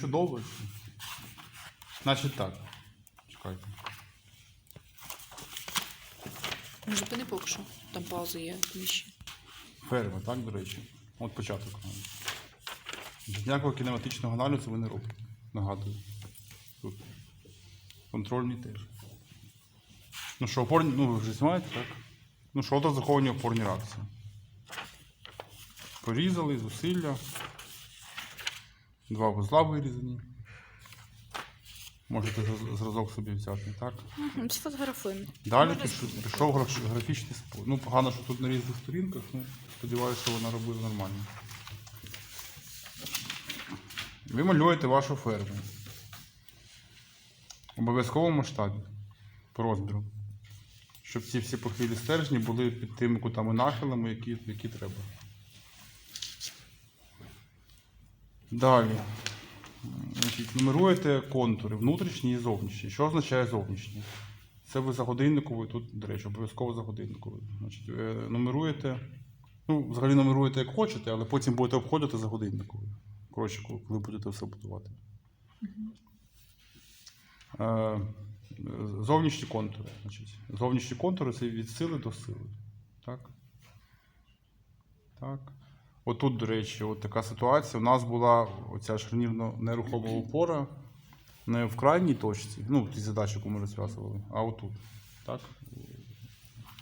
чудово. Значить так. Чекайте. Ну, Зупини поки що. Там пауза є нижче. Ферма, так, до речі. От початок. Ніякого кінематичного аналізу ви не робите. Нагадую. Тут. Контрольний теж. Ну що, опорні, ну ви вже знімаєте, так? Ну що, от заховані опорні реакції. Порізали, зусилля. Два вузла вирізані. Можете зразок собі взяти, так? Угу, Сфотографуємо. Далі пішов, пішов графічний спосіб. Ну, погано, що тут на різних сторінках, ну, сподіваюся, що вона робила нормально. Ви малюєте вашу ферму. В обов'язковому масштабі по розміру. Щоб ці всі похилі стержні були під тими кутами нахилами, які, які треба. Далі. Значить, нумеруєте контури внутрішні і зовнішні. Що означає зовнішні? Це ви за годинниковою, тут, до речі, обов'язково за годинниковою. Значить, е, нумеруєте, ну, взагалі нумеруєте як хочете, але потім будете обходити за годинниковою. Коротше, коли коли будете все будувати. Е, зовнішні контури. Значить, зовнішні контури це від сили до сили. Так? Так. Отут, до речі, от така ситуація. У нас була оця шарнірно нерухома опора не в крайній точці, ну, в тій задачі, яку ми розв'язували, а отут. Так?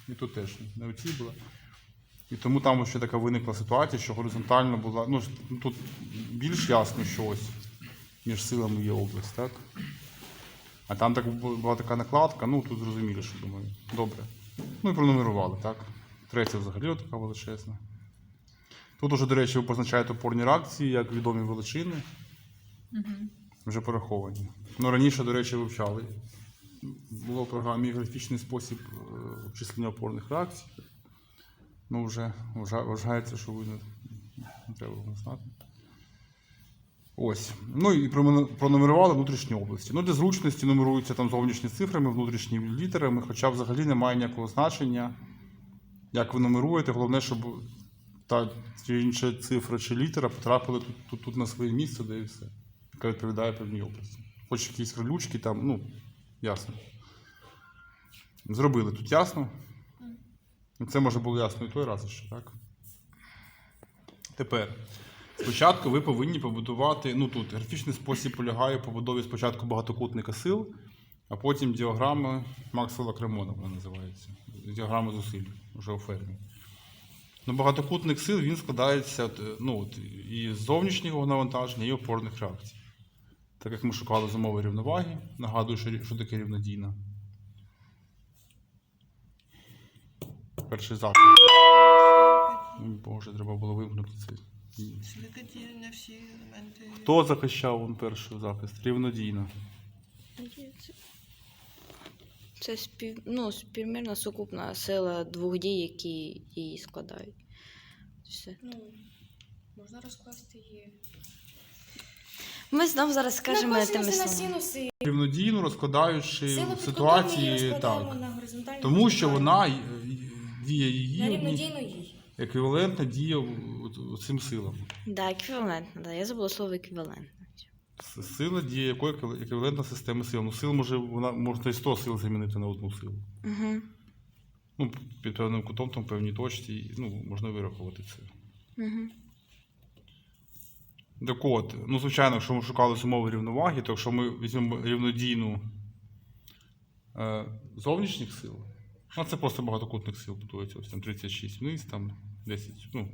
І тут теж не оцій була. І тому там ще така виникла ситуація, що горизонтально була. Ну, ну, тут більш ясно, що ось між силами є область, так? А там так була така накладка, ну тут зрозуміли, що думаю. Добре. Ну і пронумерували, так? Третя взагалі така величезна. Тут уже, до речі, ви позначаєте опорні реакції як відомі величини. Вже пораховані. Ну, раніше, до речі, вивчали. Було в програмі графічний спосіб е, обчислення опорних реакцій. Ну, вже вважається, що ви не, не треба його знати. Ось. Ну і пронумерували внутрішні області. Ну, для зручності нумеруються там зовнішні цифрами, внутрішні літерами, хоча взагалі немає ніякого значення, як ви нумеруєте. Головне, щоб та чи інша цифра чи літера потрапили тут, тут, тут на своє місце, де і все, яка відповідає певній області. Хоч якісь релючки там, ну, ясно. Зробили тут ясно. Це може було ясно і той раз ще, так? Тепер. Спочатку ви повинні побудувати, ну тут графічний спосіб полягає в побудові спочатку багатокутника сил, а потім діаграми Максвелла Кремона вона називається. Діаграма зусиль вже у фермі. Ну, багатокутник сил він складається от, е, ну, от, і з зовнішнього навантаження, і опорних реакцій. Так як ми шукали з умови рівноваги, нагадую, що, що таке рівнодійна. Перший захист. Боже, треба було вимкнути це. Слідкотіли на всі елементи. Хто захищав он перший захист? Рівнодійна. Це спів... ну, співмірна сукупна сила двох дій, які її складають. Все. Ну, можна розкласти її. Ми знов зараз скажемо на тими косинуси, на словами. синуси. Рівнодійну розкладаючи в ситуації так. на горизонтальну Тому що вертикальну. вона на її рівнодійну їй. еквівалентна дія цим силам. Да, еквівалентна, да. Я забула слово еквівалентна. Сила дія якої еквівалентна система сил. Ну, сил може вона можна і 100 сил замінити на одну силу. Угу. Ну, під певним кутом, там в певній точці, ну, можна вирахувати це. Угу. Так от, ну, звичайно, якщо ми шукали умови рівноваги, то якщо ми візьмемо рівнодійну е, зовнішніх сил, ну це просто багатокутних сил будується, ось там 36 вниз, там 10, ну,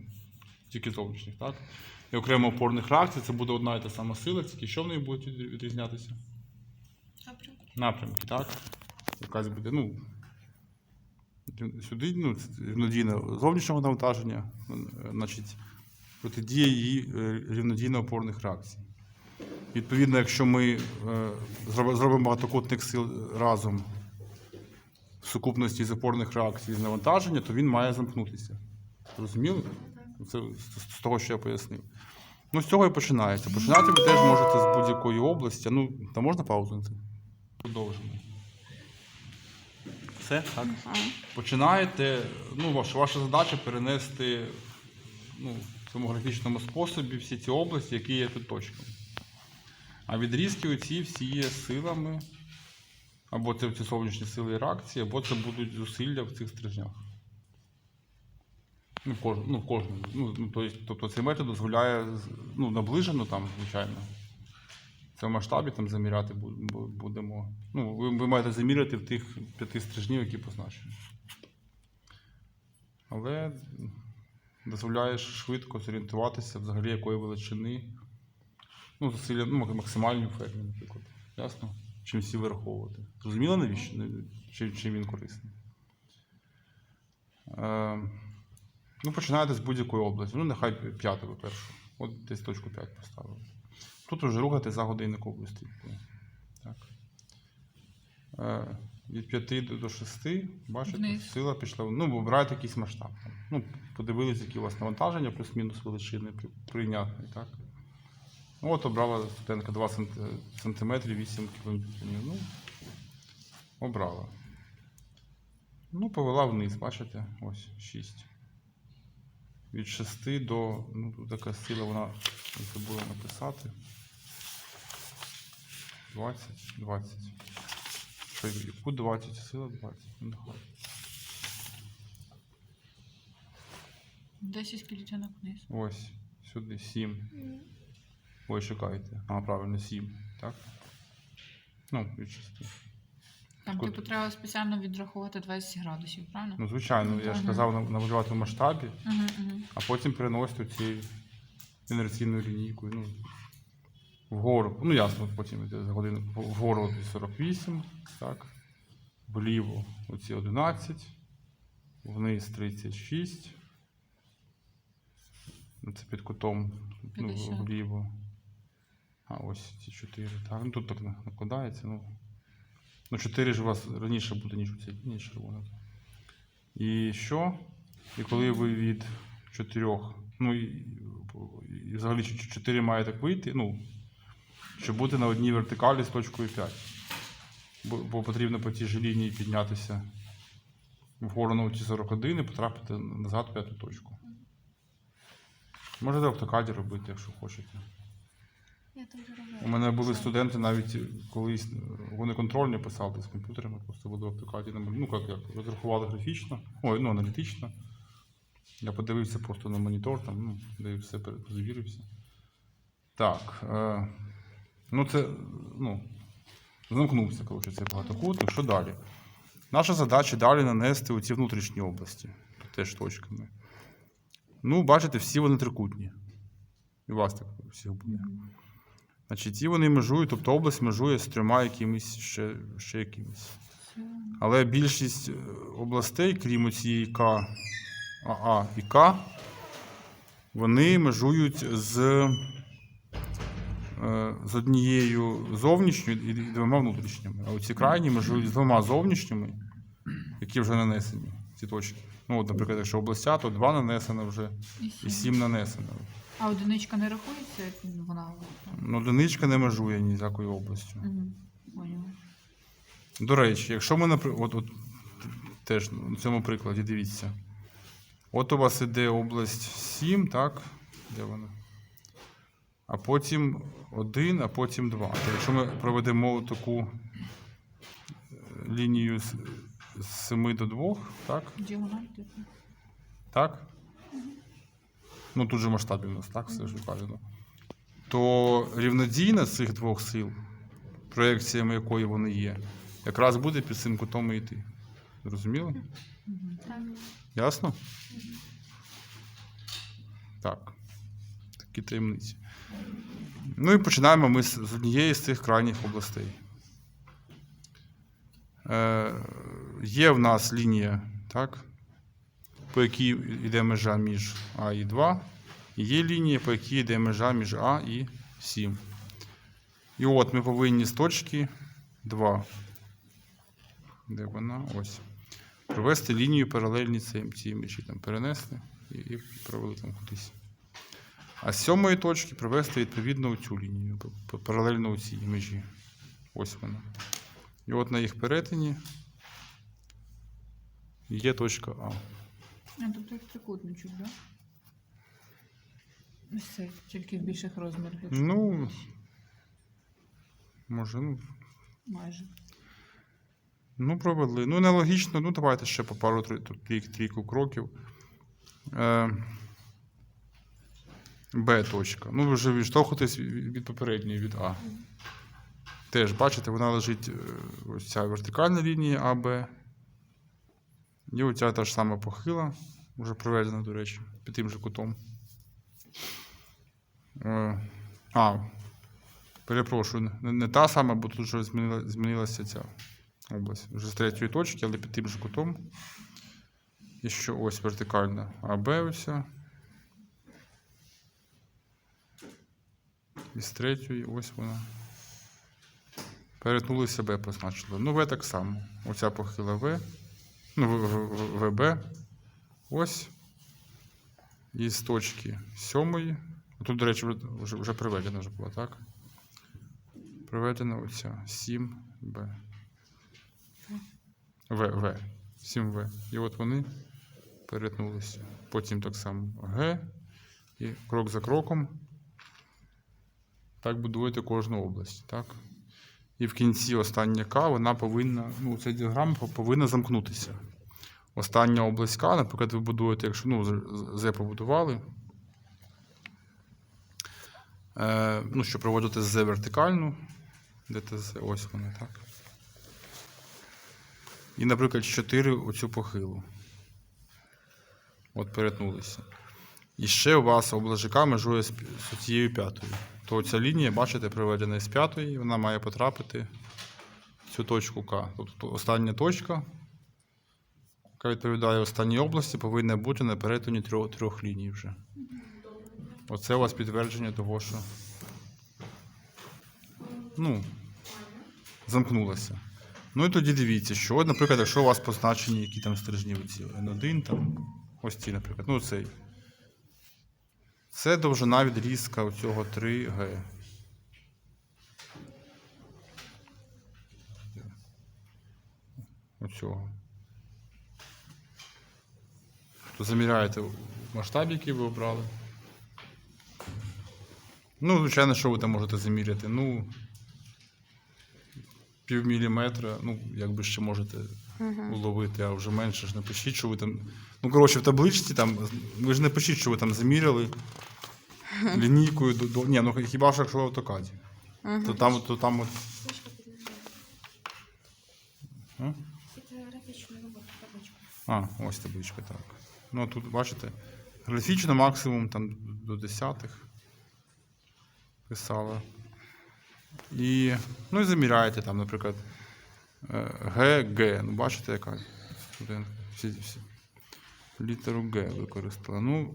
тільки зовнішніх, так? І окремо опорних реакцій, це буде одна і та сама сила, тільки що в неї будуть відрізнятися? Напрямку. Напрямки, так? Якась буде, ну. Сюди, ну, рівнодійне зовнішнього навантаження, е, значить, протидія її е, рівнодійно опорних реакцій. Відповідно, якщо ми е, зробимо зробимо багатокутник сил разом в сукупності з опорних реакцій з навантаження, то він має замкнутися. Розуміли? Це з- того, що я пояснив. Ну, з цього і починається. Починати ви теж можете з будь-якої області. Ну, та можна паузу на це? Продовжимо. Все, так? Починаєте. Ну, ваша, ваша задача перенести ну, в цьому графічному способі всі ці області, які є під точками. А відрізки оці всі є силами, або це ці сонячні сили і реакції, або це будуть зусилля в цих стрижнях. Ну, ну, в кожному. Ну, ну, то есть, тобто цей метод дозволяє ну, наближено там, звичайно. Це в масштабі там заміряти бу- бу- будемо. Ну, ви, ви маєте заміряти в тих п'яти стрижнів, які позначені. Але дозволяє швидко зорієнтуватися взагалі якої величини. Ну, зусилля, ну, максимальні фермі, наприклад. Ясно? Чим всі вираховувати. Зрозуміло, навіщо? Чим, чим він корисний? Е, ну, починаєте з будь-якої області. Ну, нехай п'яту, по-перше. От десь точку 5 поставили. Тут вже рухати за годинниковою стрілкою. Так. Е, від 5 до- до 6, бачите, Вниз. сила пішла. Ну, вибирайте якийсь масштаб. Ну, подивились, які у вас навантаження, плюс-мінус величини при- прийнятний, так? Ну, от обрала студентка 2 см 8 км. Ну, обрала. Ну, повела вниз, бачите? Ось 6. Від 6 до. Ну, тут така сила, вона забула написати. 20, 20. Що, яку 20? Сила 20. Ну, нехай. 10 клітинок вниз. Ось, сюди 7. Ой, чекайте. А, правильно, 7, так? Ну, від 6. Там Кут- типу треба спеціально відрахувати 20 градусів, правильно? Ну, звичайно, я ж казав на- наблюдати в масштабі, Угу, угу. а потім переносити цією інерційною лінійкою. Ну, вгору. Ну, ясно, потім йде за годину. В- Вгору от 48, так. Вліво оці 11, вниз 36. Ну, Це під кутом ну, 50. вліво. А ось ці 4. Так, ну тут так на- накладається. Ну, ну 4 ж у вас раніше буде, ніж у цій лінії червона. І що? І коли ви від 4, ну і, і взагалі 4 має так вийти, ну, щоб бути на одній вертикалі з точкою 5. Бо, бо потрібно по тій же лінії піднятися вгору на ці 41 і потрапити назад в п'яту точку. Можете автокаді робити, якщо хочете. У мене були студенти навіть колись вони контрольні писали з комп'ютерами, просто були в автокаді. Ну, як, як розрахували графічно, ой, ну, аналітично. Я подивився просто на монітор, там, ну, де все перевірився. Так. Е, ну, це, ну, замкнувся, коротше, цей багатокутник. Що далі? Наша задача далі нанести оці внутрішні області, теж точками. Ну, бачите, всі вони трикутні. І у вас так всіх буде. Значить, ті вони межують, тобто область межує з трьома якимись ще, ще якимись. Але більшість е, областей, крім цієї К, АА і К, вони межують з, е, з однією зовнішньою і двома внутрішніми. А оці крайні межують з двома зовнішніми, які вже нанесені, ці точки. Ну, от, наприклад, якщо областя, то два нанесено вже І і сім нанесено. А одиничка не рахується, як вона. Ну, одиничка не межує ні з якою областю. Угу. Поняла. До речі, якщо ми наприклад, от, от теж на цьому прикладі дивіться. От у вас іде область 7, так? Де вона? А потім 1, а потім 2. То якщо ми проведемо таку е, лінію з, з 7 до 2, так? Діагональ, типу. Так? Ну тут же масштабі у нас, так, все ж вказано. То рівнодійна цих двох сил, проекціями якої вони є, якраз буде під цим кутом і йти. Зрозуміло? Так. Ясно? Так. Такі таємниці. Ну і починаємо ми з з однієї з цих крайніх областей. Е, є в нас лінія, так? По якій йде межа між А і 2. І є лінія, по якій йде межа між А і 7. І от ми повинні з точки 2. Де вона? Ось провести лінію паралельні цій межі. Там перенесли і, і провели там кудись. А з сьомої точки провести відповідно цю лінію, паралельно цій межі. Ось вона. І от на їх перетині є точка А. А тобто як трикутничок, так? Да? Це, тільки в більших розмірах. якщо Ну. Може, ну, Майже. Ну, провели. Ну, нелогічно. Ну, давайте ще по пару три- тут трій- трійку кроків. Е, Б точка. Ну, ви вже відштовхуєтесь від від попередньої, від А. Теж, бачите, вона лежить е, ось ця вертикальна лінія АБ. І оця та ж сама похила, вже проведена, до речі, під тим же кутом. Е, А, перепрошую, не, та сама, бо тут вже змінила, змінилася ця область. Вже з третьої точки, але під тим же кутом. І що ось вертикальна АБ ось. І з третьої ось вона. Перетнулися Б позначили. Ну, В так само. Оця похила В. Ну, ВБ. Ось. І з точки сьомої. Тут, до речі, вже, вже приведена вже була, так? Приведена оця 7Б. В, В. 7В. І от вони перетнулися. Потім так само Г. І крок за кроком. Так будуєте кожну область. Так? І в кінці остання К, вона повинна, ну, ця діаграма повинна замкнутися. Остання область наприклад, ви будуєте, якщо ну, з- побудували. Е, ну, що проводити з вертикальну, де те З, ось вона, так. І, наприклад, 4 оцю похилу. От перетнулися. І ще у вас ЖК межує з цією п'ятою. То ця лінія, бачите, проведена з п'ятої, вона має потрапити в цю точку К. Тобто остання точка, яка відповідає останній області, повинна бути на перетині трьох, трьох ліній вже. Оце у вас підтвердження того, що ну, замкнулося. Ну і тоді дивіться, що, наприклад, якщо у вас позначені які там стрижні оці N1, там, ось ці, наприклад, ну цей. Це довжина відрізка оцього 3G. Оцього. То заміряєте масштаб, який ви обрали. Ну, звичайно, що ви там можете заміряти? Ну, пів міліметра, ну, якби ще можете уловити, а вже менше ж напишіть, що ви там. Ну, коротше, в табличці там, ви ж не пишіть, що ви там заміряли лінійкою до. до... Ні, ну хіба що якщо в автокаді. То там, то там от. А? А, ось табличка, так. Ну, тут, бачите, графічно максимум там до десятих писала. І, ну і заміряєте там, наприклад, е, Г. Ну, бачите, яка. Літеру Г використала. Ну,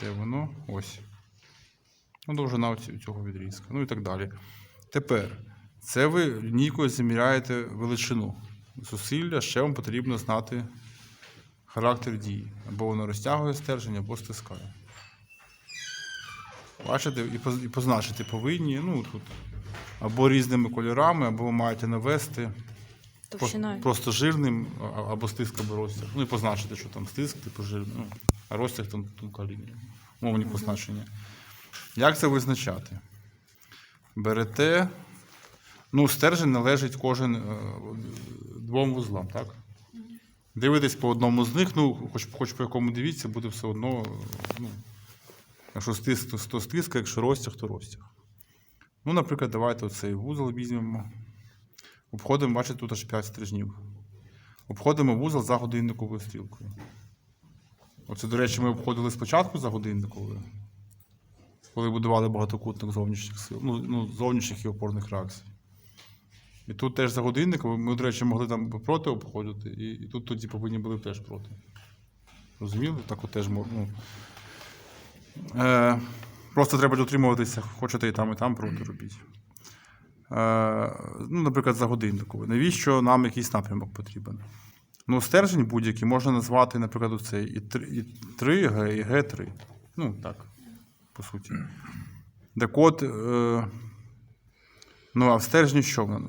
де воно? Ось. Ну, довжина цього відрізка. Ну і так далі. Тепер, це ви лінійкою заміряєте величину зусилля, ще вам потрібно знати характер дії. Або воно розтягує стержень, або стискає. Бачите, і позначити повинні, ну тут, або різними кольорами, або ви маєте навести Товщиною. просто жирним, а- або стиск, або розтяг. Ну і позначити, що там стиск, типу жирний, ну, а розтяг там тонка лінія. Мовні позначення. Як це визначати? Берете. Ну, стержень належить кожен е, двом вузлам, так? Дивитесь по одному з них, ну, хоч, хоч по якому дивіться, буде все одно. е, Ну, якщо стиск, то, то стиск, якщо розтяг, то розтяг. Ну, наприклад, давайте оцей вузол візьмемо. Обходимо, бачите, тут аж 5 стрижнів. Обходимо вузол за годинниковою стрілкою. Оце, до речі, ми обходили спочатку за годинниковою, коли будували багатокутник зовнішніх сил, ну, ну, зовнішніх і опорних реакцій. І тут теж за годинником, ми, до речі, могли там проти обходити, і, і тут тоді повинні були теж проти. Розуміли? Так от теж можна. Ну, е, просто треба дотримуватися, хочете і там, і там проти робіть. Е, ну, наприклад, за годинниковою. Навіщо нам якийсь напрямок потрібен? Ну, стержень будь-який можна назвати, наприклад, оцей і 3, і 3Г, і Г3. Ну, так, по суті. От, е, ну, а в стержні що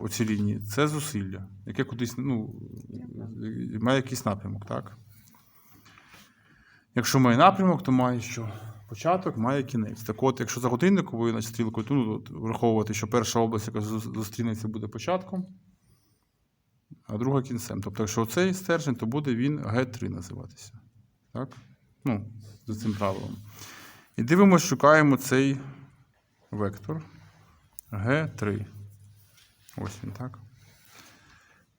оці лінії? Це зусилля, яке кудись ну, має якийсь напрямок, так? Якщо має напрямок, то має що? Початок має кінець. Так от, якщо за годинниковою значить, стрілкою, то ну, враховувати, що перша область, яка зустрінеться, буде початком, а друга кінцем. Тобто, якщо цей стержень, то буде він Г3 називатися. Так? Ну, за цим правилом. І дивимося, шукаємо цей вектор Г3. Ось він, так?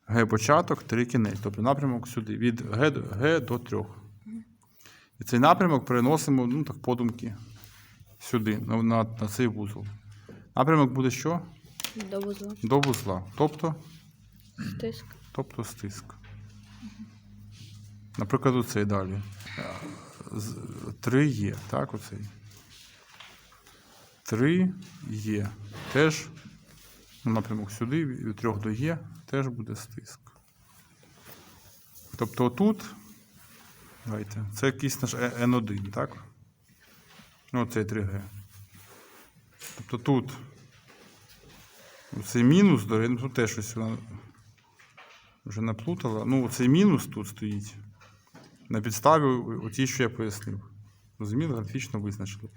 Г початок, 3 кінець. Тобто напрямок сюди, від Г до 3. І цей напрямок переносимо, ну так, подумки, сюди, на, на, на цей вузол. Напрямок буде що? До вузла. До вузла. Тобто, Стиск. тобто стиск. Наприклад, оцей далі. 3 є, так, оцей. 3 є. Теж ну, напрямок сюди, від 3 до Є, теж буде стиск. Тобто отут, давайте, це якийсь наш Е- N1, так? Ну, це 3G. Тобто тут цей мінус, до речі, ну, тут теж щось вже наплутала. Ну, цей мінус тут стоїть. На підставі оті, що я пояснив. Розуміли, графічно визначили.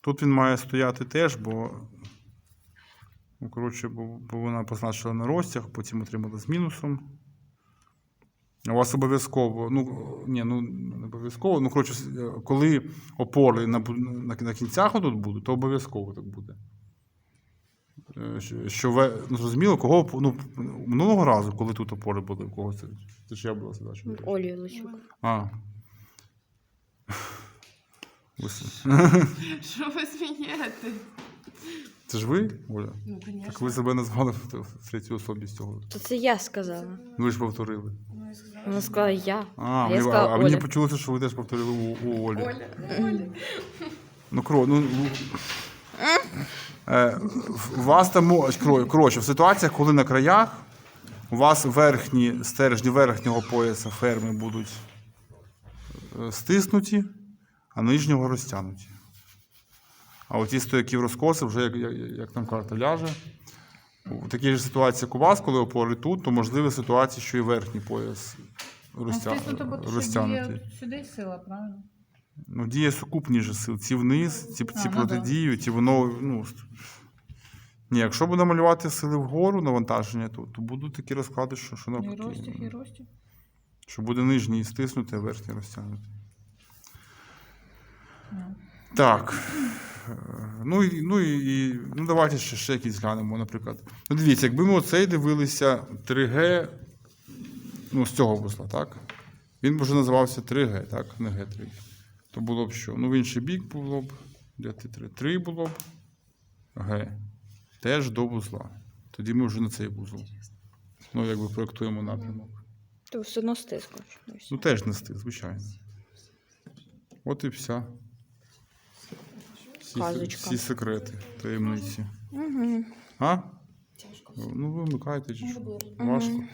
Тут він має стояти теж, бо, ну, коротше, бо, бо вона позначила на розтяг, потім отримала з мінусом. У вас обов'язково, ну, ні, ну не обов'язково, ну, коротше, коли опори на, на, на кінцях тут будуть, то обов'язково так буде. Е, Що, що ви, ну, зрозуміло, кого, ну, минулого разу, коли тут опори були, у кого це? Це ж я була задача. Олі Лучук. А. Що ви змієте? Це ж ви, Оля? Ну, Так ви себе назвали в в третій особі з цього. То це я сказала. Ну, Ви ж повторили. Ну, я сказала, Вона сказала я. А, я мені- сказала а мені Оля. почулося, що ви теж повторили у, у Олі. Оля, Оля. Ну, кро, ну, ну, е, у вас там мо- кро- коротше, в ситуаціях, коли на краях у вас верхні стержні верхнього пояса ферми будуть е, стиснуті, а нижнього розтягнуті. А оті стояки в розкоси вже як, як, як там карта ляже. У такій же ситуації, як у вас, коли опори тут, то можливі ситуації, що і верхній пояс розтя... Ну, розтягнутий. сюди сила, правильно? Ну, діє сукупніше сил. Ці вниз, ці, А, ці ну протидіють, ці воно. Ну, ні, якщо буде малювати сили вгору навантаження, то, то будуть такі розклади, що, що І навпаки. розтяг, і розтяг. Що буде нижній стиснути, а верхній розтягнути. Ну. Так. Ну, і, ну, і, ну, давайте ще, ще якісь глянемо, наприклад. Ну, дивіться, якби ми оцей дивилися 3G, ну, з цього вузла, так? Він б вже називався 3G, так, не G3. То було б що? Ну, в інший бік було б, де ти 3? 3 було б G. Теж до вузла. Тоді ми вже на цей вузол. Ну, якби проєктуємо напрямок. То все одно стиск. Ну, теж нести, звичайно. От і вся. Всі, Казочка. всі секрети, таємниці. Угу. А? Ну, вимикайте чи що? Важко.